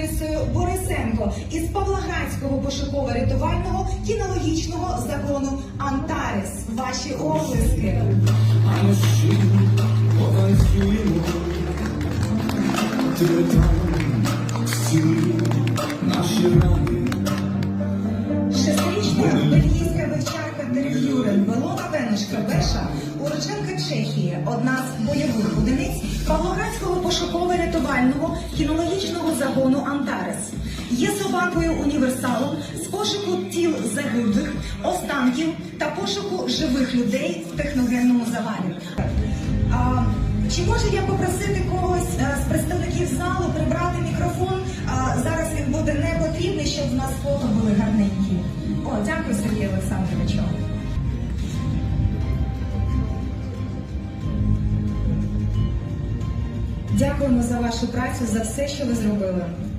Ларисою Борисенко із Павлоградського пошуково-рятувального кінологічного загону Антарес. Ваші оплески. А ми ще потанцюємо, ти там стіли наші рани. Шестирічна бельгійська вивчарка Терв'юрен Белона Венушка Беша, уродженка Чехії, одна з бойових одиниць Павлоградського пошуково-рятувального кінологічного загону Антарес. Є собакою універсалом з пошуку тіл загиблих, останків та пошуку живих людей в техногенному завалі. А, чи можу я попросити когось е, з представників залу прибрати мікрофон? А, зараз він буде не потрібний, щоб в нас фото були гарненькі. О, дякую, Сергію Олександровичу. Дякуємо за вашу працю, за все, що ви зробили.